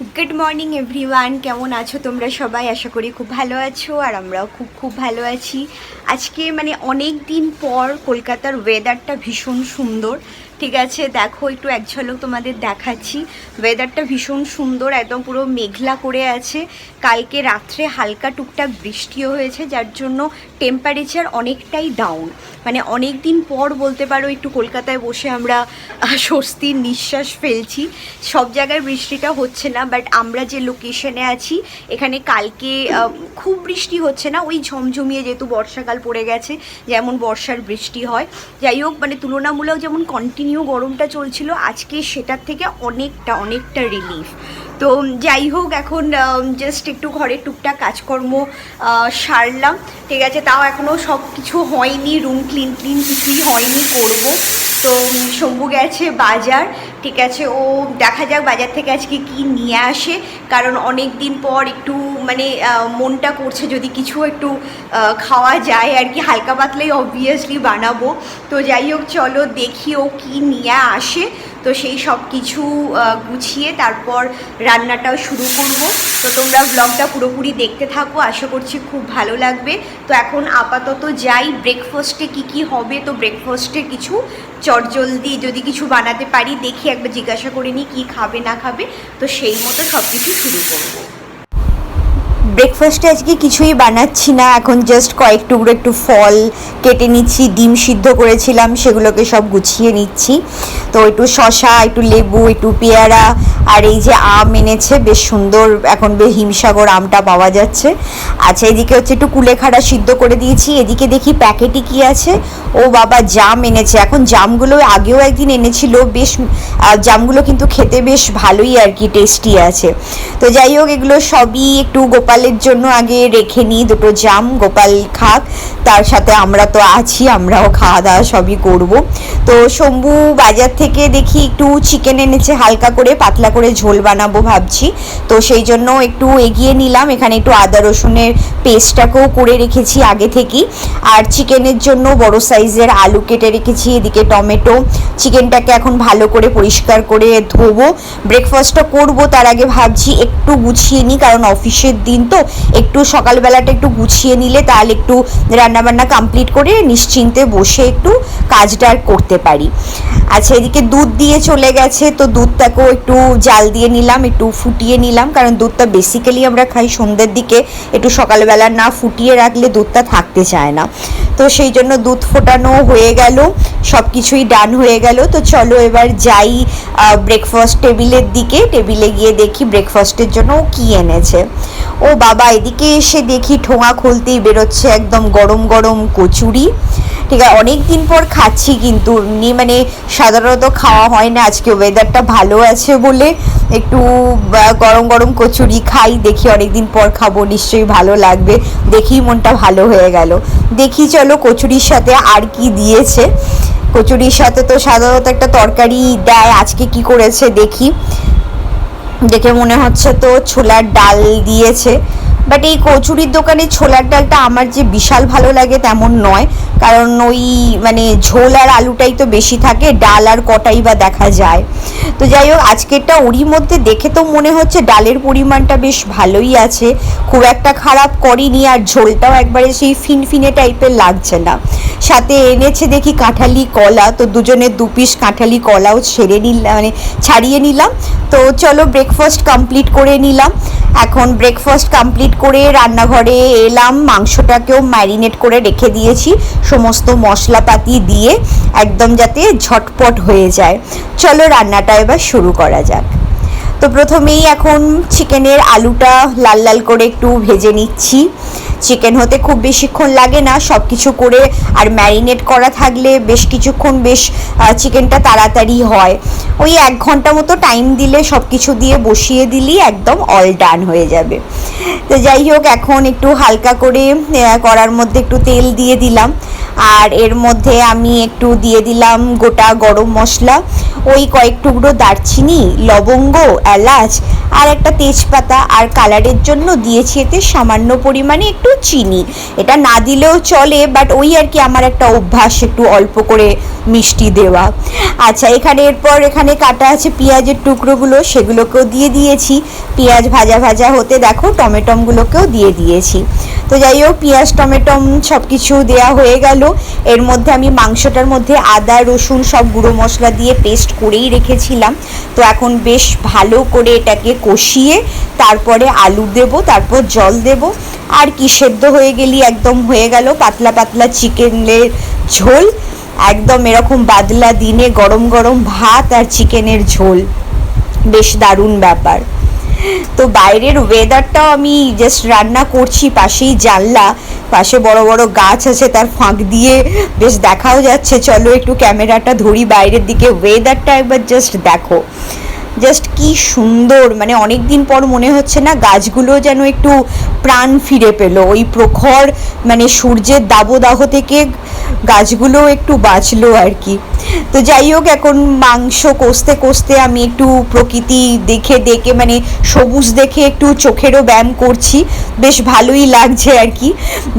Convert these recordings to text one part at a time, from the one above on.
Good morning everyone কেমন আছো তোমরা সবাই? আশা করি খুব ভালো আছো আর আমরাও খুব খুব ভালো আছি। আজকে মানে অনেক দিন পর কলকাতার ওয়েদারটা ভীষণ সুন্দর। ঠিক আছে, দেখো একটু এক ঝলক তোমাদের দেখাচ্ছি। ওয়েদারটা ভীষণ সুন্দর, একদম পুরো মেঘলা করে আছে। কালকে রাত্রে হালকা টুকটাক বৃষ্টিও হয়েছে, যার জন্য টেম্পারেচার অনেকটাই ডাউন মানে অনেক দিন পর বলতে পারো, একটু কলকাতায় বসে আমরা স্বস্তির নিঃশ্বাস ফেলছি। সব জায়গায় বৃষ্টিটা হচ্ছে না বাট আমরা যে লোকেশনে আছি, এখানে কালকে খুব বৃষ্টি হচ্ছে না, ওই ঝমঝমিয়ে যেহেতু বর্ষাকাল পড়ে গেছে, যেমন বর্ষার বৃষ্টি হয়। যাই হোক মানে তুলনামূলক যেমন কন্টিনিউ গরমটা চলছিল, আজকে সেটার থেকে অনেকটা অনেকটা রিলিফ তো যাই হোক, এখন জাস্ট একটু ঘরে টুকটাক কাজকর্ম সারলাম। ঠিক আছে, তাও এখনও সব কিছু হয়নি রুম ক্লিন ক্লিন কিছুই হয়নি, করব। তো শম্ভু গেছে বাজার, ঠিক আছে? ও দেখা যাক বাজার থেকে আজকে কি নিয়ে আসে, কারণ অনেক দিন পর একটু মানে মনটা করছে যদি কিছু একটু খাওয়া যায় আর কি। হালকা পাতলাই অবভিয়াসলি বানাবো। তো যাই হোক, চলো দেখি ও কী নিয়ে আসে। তো সেই সব কিছু গুছিয়ে তারপর রান্নাটাও শুরু করব। তো তোমরা ব্লগটা পুরোপুরি দেখতে থাকো, আশা করছি খুব ভালো লাগবে। তো এখন আপাতত যাই ব্রেকফাস্টে কি কি হবে, তো ব্রেকফাস্টে কিছু চটজলদি যদি কিছু বানাতে পারি, দেখি একবার জিজ্ঞাসা করে নিই কী খাবে, না খাবে। তো সেই মতো সব কিছু শুরু করব। ব্রেকফাস্টে আজকে কিছুই বানাচ্ছি না। এখন জাস্ট কয়েক টুকরো একটু ফল কেটে নিচ্ছি, ডিম সিদ্ধ করেছিলাম, সেগুলোকে সব গুছিয়ে নিচ্ছি। তো একটু শশা একটু লেবু, একটু পেয়ারা, আর এই যে আম এনেছে, বেশ সুন্দর এখন বেশ হিমসাগর আমটা পাওয়া যাচ্ছে। আচ্ছা এদিকে হচ্ছে একটু কুলেখাড়া সিদ্ধ করে দিয়েছি। এদিকে দেখি প্যাকেটে কি আছে? ও বাবা, জাম এনেছে। এখন জামগুলো আগেও একদিন এনেছিল, বেশ জামগুলো কিন্তু খেতে বেশ ভালোই আর কি, টেস্টি আছে। তো যাই হোক, এগুলো সবই একটু গোপালের জন্য আগে রেখে নিই দুটো জাম, গোপাল খাক। তার সাথে আমরা তো আছি, আমরাও খাওয়া দাওয়া সবই করব। তো শম্ভু বাজার থেকে দেখি একটু চিকেন এনেছে, হালকা করে, পাতলা করে ঝোল বানাবো ভাবছি। তো সেই জন্য একটু এগিয়ে নিলাম, এখানে একটু আদা রসুনের পেস্টটাকেও করে রেখেছি আগে থেকেই। আর চিকেনের জন্য বড় সাইজের আলু কেটে রেখেছি, এদিকে টমেটো। চিকেনটাকে এখন ভালো করে পরিষ্কার করে ধোবো। ব্রেকফাস্টটা করব, তার আগে ভাবছি একটু গুছিয়ে নিই, কারণ অফিসের দিন তো একটু সকালবেলাটা একটু গুছিয়ে নিলে তাহলে একটু রান্নাবান্না কমপ্লিট করে নিশ্চিন্তে বসে একটু কাজটা করতে পারি। আচ্ছা এদিকে দুধ দিয়ে চলে গেছে, তো দুধটাকেও একটু জাল দিয়ে নিলাম, একটু ফুটিয়ে নিলাম, কারণ দুধটা বেসিক্যালি আমরা খাই সন্ধ্যের দিকে, একটু সকালবেলা না ফুটিয়ে রাখলে দুধটা থাকতে চায় না। তো সেই জন্য দুধ ফোটানো হয়ে গেল সব কিছুই ডান হয়ে গেল। তো চলো এবার যাই ব্রেকফাস্ট টেবিলের দিকে। টেবিলে গিয়ে দেখি ব্রেকফাস্টের জন্য কি এনেছে। ও বাবা, এদিকে এসে দেখি ঠোঙা খুলতেই বেরোচ্ছে একদম গরম গরম কচুরি। ঠিক আছে অনেক দিন পর খাচ্ছি কিন্তু এমনি মানে সাধারণত খাওয়া হয় না। আজকে ওয়েদারটা ভালো আছে বলে একটু গরম গরম কচুরি খাই। দেখি অনেক দিন পর খাব, নিশ্চয়ই ভালো লাগবে। দেখি মনটা ভালো হয়ে গেল। দেখি চলো কচুরির সাথে আর কি দিয়েছে। কচুরির সাথে তো সাধারণত একটা তরকারি দেয়। আজকে কি করেছে দেখি। দেখে মনে হচ্ছে তো ছোলার ডাল দিয়েছে। বাট এই কচুরির দোকানে ছোলার ডালটা আমার যে বিশাল ভালো লাগে তেমন নয়। কারণ ওই মানে ঝোল আর আলুটাই তো বেশি থাকে, ডাল আর কটাই বা দেখা যায়। তো যাই হোক, আজকেরটা ওরই মধ্যে দেখে তো মনে হচ্ছে ডালের পরিমাণটা বেশ ভালোই আছে। খুব একটা খারাপ করিনি আর ঝোলটাও একবারে সেই ফিনফিনে টাইপের লাগছে না। সাথে এনেছে দেখি কাঁঠালি কলা, তো দুজনের দু পিস কাঁঠালি কলাও ছেড়ে নিলাম মানে ছাড়িয়ে নিলাম। তো চলো ব্রেকফাস্ট কমপ্লিট করে নিলাম। এখন ব্রেকফাস্ট কমপ্লিট করে রান্নাঘরে এলাম, মাংসটাকেও ম্যারিনেট করে রেখে দিয়েছি, সমস্ত মশলাপাতি দিয়ে একদম যাতে ঝটপট হয়ে যায়। চলো রান্নাটা এবার শুরু করা যাক। তো প্রথমেই এখন চিকেনের আলুটা লাল লাল করে একটু ভেজে নিচ্ছি। চিকেন হতে খুব বেশিক্ষণ লাগে না সব কিছু করে আর ম্যারিনেট করা থাকলে বেশ কিছুক্ষণ বেশ চিকেনটা তাড়াতাড়ি হয়। ওই এক ঘণ্টা মতো টাইম দিলে সব কিছু দিয়ে বসিয়ে দিলেই একদম অল ডান হয়ে যাবে। তো যাই হোক, এখন একটু হালকা করে করার মধ্যে একটু তেল দিয়ে দিলাম। আর এর মধ্যে আমি একটু দিয়ে দিলাম গোটা গরম মশলা, ওই কয়েক টুকরো দারচিনি, লবঙ্গ, এলাচ আর একটা তেজপাতা। আর কালারের জন্য দিয়েছি এতে সামান্য পরিমাণে একটু চিনি। এটা না দিলেও চলে বাট ওই আর কি আমার একটা অভ্যাস একটু অল্প করে মিষ্টি দেওয়া। আচ্ছা এখানে এরপর এখানে কাটা আছে পেঁয়াজের টুকরোগুলো, সেগুলোকেও দিয়ে দিয়েছি। পেঁয়াজ ভাজা ভাজা হতে দেখো, টমেটমগুলোকেও দিয়ে দিয়েছি। তো যাই হোক, পেঁয়াজ, টমেটম সব কিছু দেওয়া হয়ে গেল। এর মধ্যে আমি মাংসটার মধ্যে আদা, রসুন সব গুঁড়ো মশলা দিয়ে পেস্ট করেই রেখেছিলাম। তো এখন বেশ ভালো করে এটাকে কষিয়ে তারপরে আলু দেব, তারপর জল দেব। আর কি সেদ্ধ হয়ে গেলি একদম হয়ে গেল, পাতলা পাতলা চিকেনের ঝোল। একদম এরকম বাদলা দিনে গরম গরম ভাত আর চিকেনের ঝোল। বেশ দারুণ ব্যাপার। তো বাইরের ওয়েদারটাও আমি জাস্ট রান্না করছি, পাশেই জানলা, পাশে বড় বড় গাছ আছে তার ফাঁক দিয়ে বেশ দেখাও যাচ্ছে। চলো একটু ক্যামেরাটা ধরি, বাইরের দিকে ওয়েদারটা একবার জাস্ট দেখো। জাস্ট কি সুন্দর মানে অনেক দিন পর মনে হচ্ছে না গাছগুলো যেন একটু প্রাণ ফিরে পেল। ওই প্রখর মানে সূর্যের দাবদাহ থেকে গাছগুলো একটু বাঁচলো আর কি। তো যাই হোক, এখন মাংস কষতে কষতে আমি একটু প্রকৃতি দেখে দেখে মানে সবুজ দেখে একটু চোখেরও ব্যায়াম করছি। বেশ ভালোই লাগছে আর কি।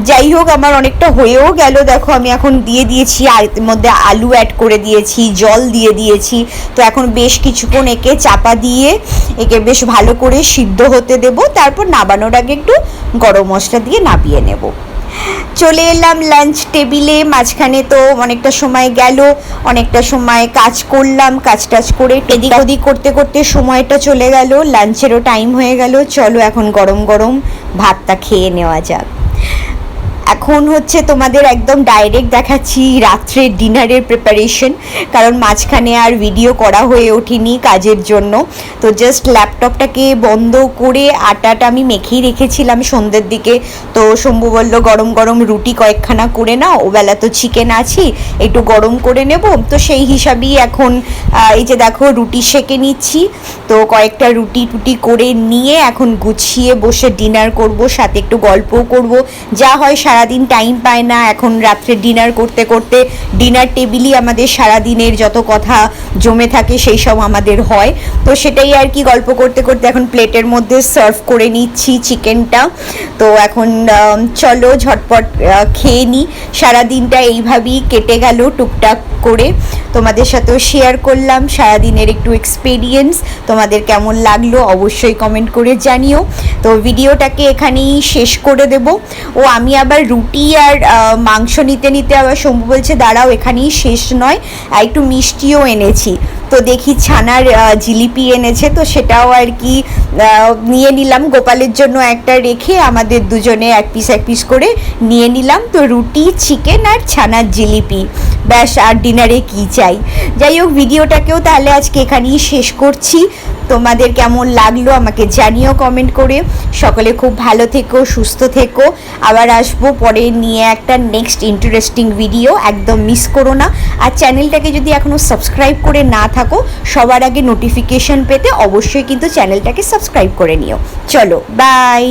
যাই হোক, আমার অনেকটা হয়েও গেল। দেখো, আমি এখন দিয়ে দিয়েছি মধ্যে আলু অ্যাড করে দিয়েছি, জল দিয়ে দিয়েছি। তো এখন বেশ কিছুক্ষণ একে চাপা দিয়ে একে বেশ ভালো করে সিদ্ধ হতে দেব। তারপর নাবানোর আগে একটু গরম মশলা দিয়ে নাবিয়ে নেব। চলে এলাম লাঞ্চ টেবিলে মাঝখানে তো অনেকটা সময় গেল, অনেকটা সময় কাজ করলাম, কাজ টাজ করে এদিক ওদিক করতে করতে সময়টা চলে গেল লাঞ্চেরও টাইম হয়ে গেল। চলো এখন গরম গরম ভাতটা খেয়ে নেওয়া যাক। এখন হচ্ছে তোমাদের একদম ডাইরেক্ট দেখাচ্ছি রাত্রের ডিনারের প্রিপারেশন কারণ মাঝখানে আর ভিডিও করা হয়ে ওঠেনি কাজের জন্য। তো জাস্ট ল্যাপটপটাকে বন্ধ করে আটাটা আমি মেখেই রেখেছিলাম সন্ধ্যের দিকে। তো শম্ভু বলল, গরম গরম রুটি কয়েকখানা করে নাও, ওবেলা তো চিকেন আছি একটু গরম করে নেব। তো সেই হিসাবেই এখন এই যে দেখো রুটি সেকে নিচ্ছি। তো কয়েকটা রুটি টুটি করে নিয়ে এখন গুছিয়ে বসে ডিনার করব, সাথে একটু গল্পও করব। যা হয় সারাদিন টাইম পায় না। এখন রাত্রে ডিনার করতে করতে ডিনার টেবিলই আমাদের সারাদিনের যত কথা জমে থাকে সেই সব আমাদের হয়। তো সেটাই আর কি গল্প করতে করতে এখন প্লেটের মধ্যে সার্ভ করে নিচ্ছি চিকেনটা তো এখন চলো ঝটপট খেয়ে নিই সারাদিনটা এইভাবেই কেটে গেল টুকটাক করে। তোমাদের সাথেও শেয়ার করলাম সারাদিনের একটু এক্সপিরিয়েন্স তোমাদের কেমন লাগল অবশ্যই কমেন্ট করে জানিও। তো ভিডিওটাকে এখানেই শেষ করে দেব। ও আমি আবার রুটি আর মাংস নিতে নিতে আবার শম্ভু বলছে, দাঁড়াও, এখানেই শেষ নয়, আর একটু মিষ্টিও এনেছি। তো দেখি ছানার জিলিপি এনেছে, তো সেটাও আর কি নিয়ে নিলাম। গোপালের জন্য একটা রেখে আমাদের দুজনে এক পিস এক পিস করে নিয়ে নিলাম। তো রুটি, চিকেন আর ছানার জিলিপি। ব্যাস, আর ডিনারে কি চাই? যাই হোক, ভিডিওটাকেও তাহলে আজকে এখানেই শেষ করছি। তোমাদের কেমন লাগল আমাকে জানিও কমেন্ট করে। সকলে খুব ভালো থেকো, সুস্থ থেকো। আবার আসব পরে নিয়ে একটা নেক্সট ইন্টারেস্টিং ভিডিও একদম মিস করো না। আর চ্যানেলটাকে যদি এখনও সাবস্ক্রাইব করে না থাকো সবার আগে নোটিফিকেশন পেতে অবশ্যই কিন্তু চ্যানেলটাকে সাবস্ক্রাইব করে নিও। চলো বাই